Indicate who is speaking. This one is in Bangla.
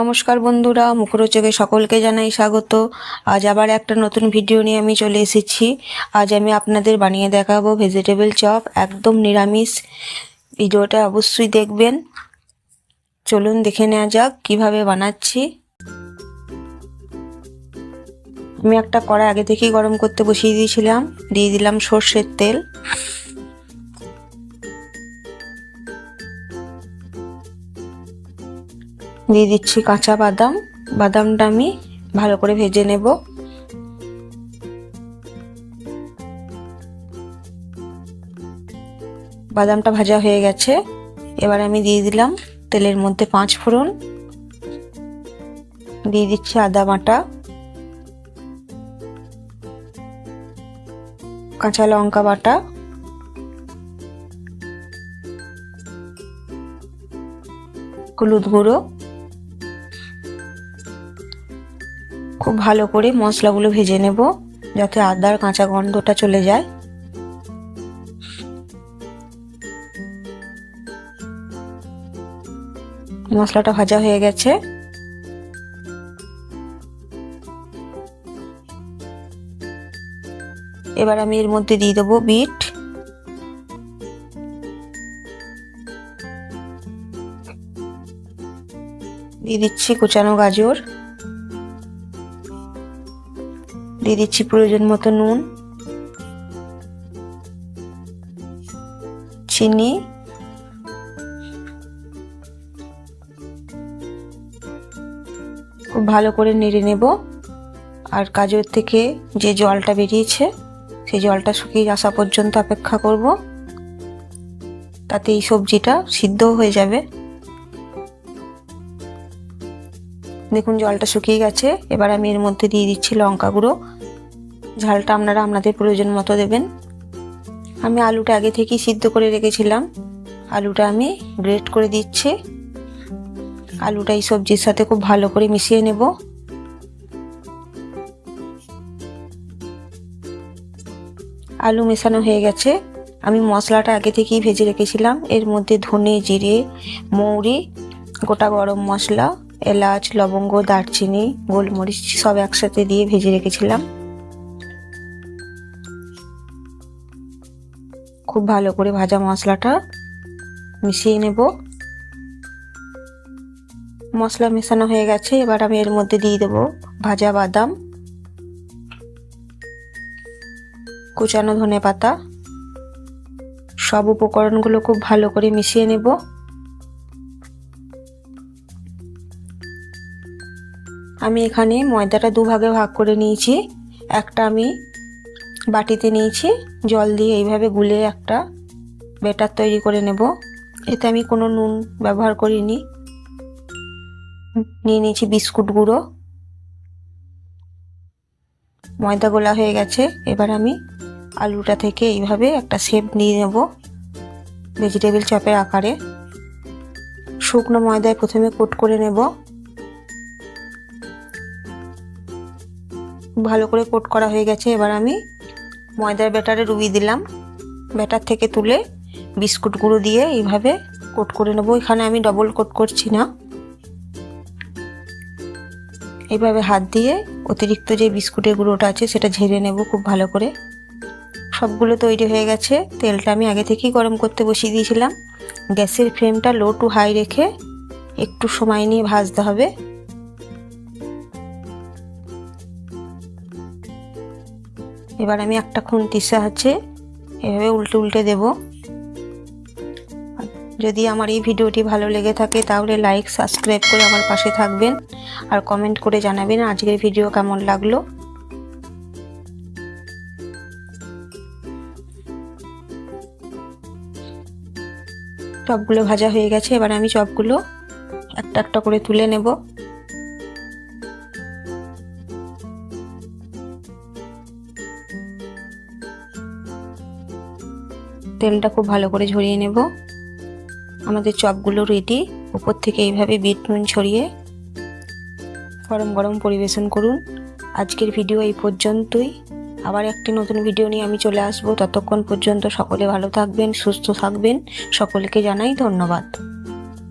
Speaker 1: নমস্কার বন্ধুরা, মুখরোচকে সকলকে জানাই স্বাগত। আজ আবার একটা নতুন ভিডিও নিয়ে আমি চলে এসেছি। আজ আমি আপনাদের বানিয়ে দেখাবো ভেজিটেবল চপ একদম নিরামিষ। ভিডিওটা অবশ্যই দেখবেন। চলুন দেখে নেওয়া যাক কীভাবে বানাচ্ছি। আমি একটা কড়াই আগে থেকেই গরম করতে বসিয়ে দিয়েছিলাম, দিয়ে দিলাম সর্ষের তেল। দিয়ে দিচ্ছি কাঁচা বাদাম। বাদামটা আমি ভালো করে ভেজে নেব। বাদামটা ভাজা হয়ে গেছে। এবার আমি দিয়ে দিলাম তেলের মধ্যে পাঁচ ফোড়ন। দিয়ে দিচ্ছি আদা বাটা। কাঁচা লঙ্কা বাটা। হলুদ গুঁড়ো। খুব ভালো করে মশলাগুলো ভেজে নেব, যাতে আদার কাঁচা গন্ধটা চলে যায়। মশলাটা ভাজা হয়ে গেছে। এবার আমি এর মধ্যে দিয়ে দেবো বিট। দিয়ে দিচ্ছি কুচানো গাজর। দিয়ে দিচ্ছি প্রয়োজন মতো নুন, চিনি, খুব ভালো করে নেড়ে নেব। আর গাজর থেকে যে জলটা বেরিয়েছে, সেই জলটা শুকিয়ে আসা পর্যন্ত অপেক্ষা করব। তাতে এই সবজিটা সিদ্ধ হয়ে যাবে। দেখুন জলটা শুকিয়ে গেছে। এবার আমি এর মধ্যে দিয়ে দিচ্ছি লঙ্কা গুঁড়ো। ঝালটা আপনারা আপনাদের প্রয়োজন মতো দেবেন। আমি আলুটা আগে থেকেই সিদ্ধ করে রেখেছিলাম। আলুটা আমি গ্রেট করে দিচ্ছি। আলুটা এই সবজির সাথে খুব ভালো করে মিশিয়ে নেব। আলু মেশানো হয়ে গেছে। আমি মশলাটা আগে থেকেই ভেজে রেখেছিলাম। এর মধ্যে ধনে, জিরে, মৌরি, গোটা গরম মশলা এলাচ, লবঙ্গ, দারচিনি, গোলমরিচ সব একসাথে দিয়ে ভেজে রেখেছিলাম। খুব ভালো করে ভাজা মশলাটা মিশিয়ে নেব। মশলা মেশানো হয়ে গেছে, এবার আমি এর মধ্যে দিয়ে দেবো ভাজা বাদাম, কুচানো ধনে পাতা সব উপকরণগুলো খুব ভালো করে মিশিয়ে নেব। আমি এখানে ময়দাটা দুভাগে ভাগ করে নিয়েছি। একটা আমি বাটিতে নিয়েছি, জল দিয়ে এইভাবে গুলে একটা বেটার তৈরি করে নেব। এতে আমি কোনো নুন ব্যবহার করিনি। নিয়ে নিয়েছি বিস্কুট গুঁড়ো। ময়দা গোলা হয়ে গেছে, এবার আমি আলুটা থেকে এইভাবে একটা শেপ নিয়ে নেব ভেজিটেবিল চপের আকারে। শুকনো ময়দায় প্রথমে কোট করে নেব। ভালো করে কোট করা হয়ে গেছে। এবার আমি ময়দার ব্যাটারে ডুবিয়ে দিলাম। ব্যাটার থেকে তুলে বিস্কুট গুঁড়ো দিয়ে এইভাবে কোট করে নেব। এখানে আমি ডবল কোট করছি না। এইভাবে হাত দিয়ে অতিরিক্ত যে বিস্কুটের গুঁড়োটা আছে, সেটা ঝেড়ে নেব খুব ভালো করে। সবগুলো তৈরি হয়ে গেছে। তেলটা আমি আগে থেকেই গরম করতে বসিয়ে দিয়েছিলাম। গ্যাসের ফ্লেমটা লো টু হাই রেখে একটু সময় নিয়ে ভাজতে হবে। এবার আমি একটা খুন্তির সাহায্যে এভাবে উল্টে উল্টে দেব। যদি আমার এই ভিডিওটি ভালো লেগে থাকে, তাহলে লাইক সাবস্ক্রাইব করে আমার পাশে থাকবেন। আর কমেন্ট করে জানাবেন আজকের ভিডিও কেমন লাগল। চপগুলো ভাজা হয়ে গেছে, এবার আমি চপগুলো একটা একটা করে তুলে নেব। তেলটা খুব ভালো করে ঝরিয়ে নেব। আমাদের চপগুলো রেডি উপর থেকে এইভাবে বিট নুন ছড়িয়ে গরম গরম পরিবেশন করুন। আজকের ভিডিও এই পর্যন্তই। আবার একটি নতুন ভিডিও নিয়ে আমি চলে আসব। ততক্ষণ পর্যন্ত সকলে ভালো থাকবেন, সুস্থ থাকবেন। সকলকে জানাই ধন্যবাদ।